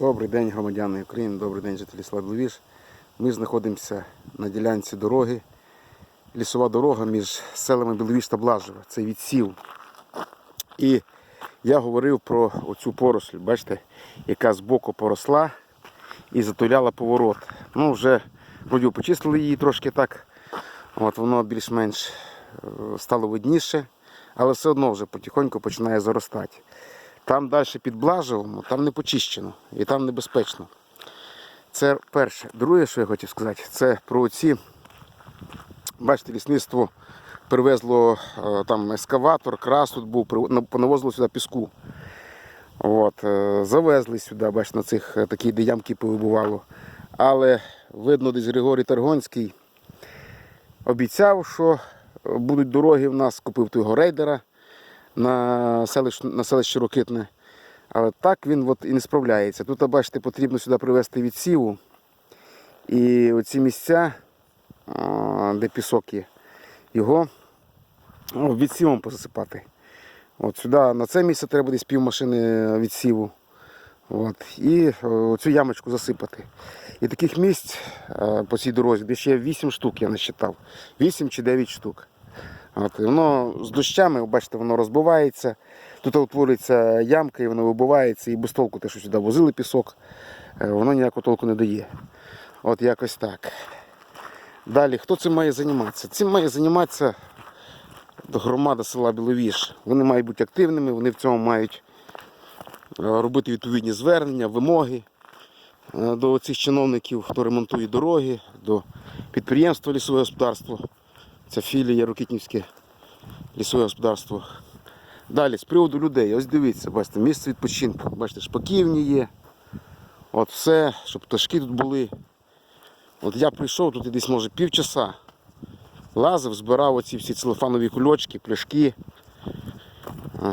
Добрий день, громадяни України, добрий день, жителі села. Ми знаходимося на ділянці дороги. Лісова дорога між селами Біловіж та Блажево. Це відсів. І я говорив про оцю поросль, бачите, яка збоку поросла і затуляла поворот. Ну, вже вроді почистили її трошки так. От воно більш-менш е, стало видніше, але все одно вже потихоньку починає заростати. Там далі під Блажевом, там не почищено і там небезпечно. Це перше. Друге, що я хотів сказати, це про ці, бачите, лісництво привезло е, там ескаватор, крас тут був, понавозило сюди піску. От, е, завезли сюди, бачите, на цих е, такі, де ямки повибувало. Але видно, десь Григорій Таргонський обіцяв, що будуть дороги в нас, купив того рейдера на селище, на селище Рокитне. Але так він от і не справляється. Тут, бачите, потрібно сюди привезти відсіву. І оці місця, де пісок є, його ну, відсівом посипати. От сюди, на це місце треба десь пів машини відсіву. От, і цю ямочку засипати. І таких місць е, по цій дорозі, де ще 8 штук я не считав. 8 чи 9 штук. От, воно з дощами, бачите, воно розбивається. Тут утворюється ямка і воно вибивається, і без толку те, що сюди возили пісок, е, воно ніякого толку не дає. От якось так. Далі, хто цим має займатися? Цим має займатися громада села Біловіж. Вони мають бути активними, вони в цьому мають е, робити відповідні звернення, вимоги е, до цих чиновників, хто ремонтує дороги, до підприємства лісове господарство. Це філія Рокітнівське лісове господарство. Далі, з приводу людей, ось дивіться, бачите, місце відпочинку. Бачите, шпаківні є. От все, щоб пташки тут були. От я прийшов тут десь може півчаса. Лазив, збирав оці всі целофанові кульочки, пляшки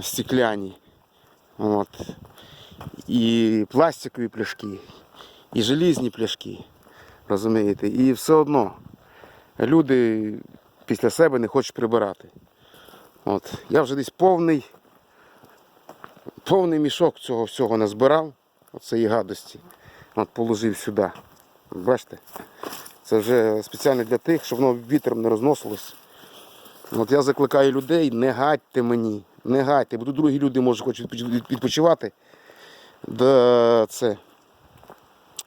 стекляні. От. І пластикові пляшки, і желізні пляшки. Розумієте? І все одно люди після себе не хочуть прибирати. От. Я вже десь повний, повний мішок цього всього назбирав, оцеї гадості. От положив сюди. Бачите? Це вже спеціально для тих, щоб воно вітром не розносилось. От я закликаю людей, не гадьте мені, не гадьте, бо тут другі люди може хочуть відпочивати. Да, це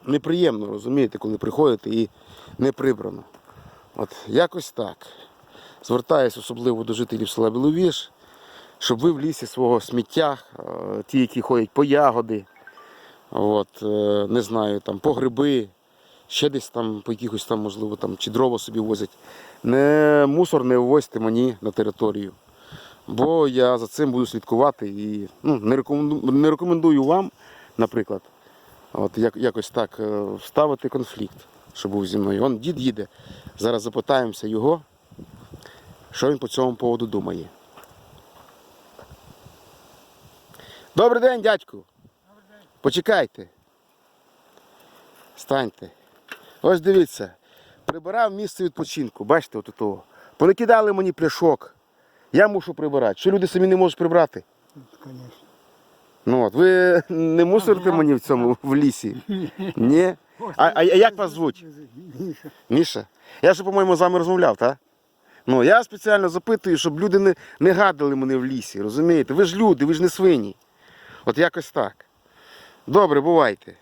неприємно, розумієте, коли приходите і не прибрано. От якось так. Звертаюсь особливо до жителів села Біловіж, щоб ви в лісі свого сміття, е, ті, які ходять по ягоди, от, е, не знаю, там, по гриби, ще десь там, по якихось там, можливо, там, чи дрова собі возять, не мусор не ввозьте мені на територію. Бо я за цим буду слідкувати і ну, не, рекомендую, не рекомендую вам, наприклад, от, як, якось так е, вставити конфлікт, що був зі мною. Он дід їде. Зараз запитаємося його, що він по цьому поводу думає. Добрий день, дядьку. Почекайте. Станьте. Ось дивіться. Прибирав місце відпочинку. Бачите, от того. Понакидали мені пляшок. Я мушу прибирати. Що люди самі не можуть прибрати? Конечно. Ну от, ви не мусорите мені в цьому в лісі? Ні? А, а, як вас звуть? Миша. Міша? Я ще, по-моєму, з вами розмовляв, так? Ну, я спеціально запитую, щоб люди не, не гадали мене в лісі, розумієте? Ви ж люди, ви ж не свині. От якось так. Добре, бувайте.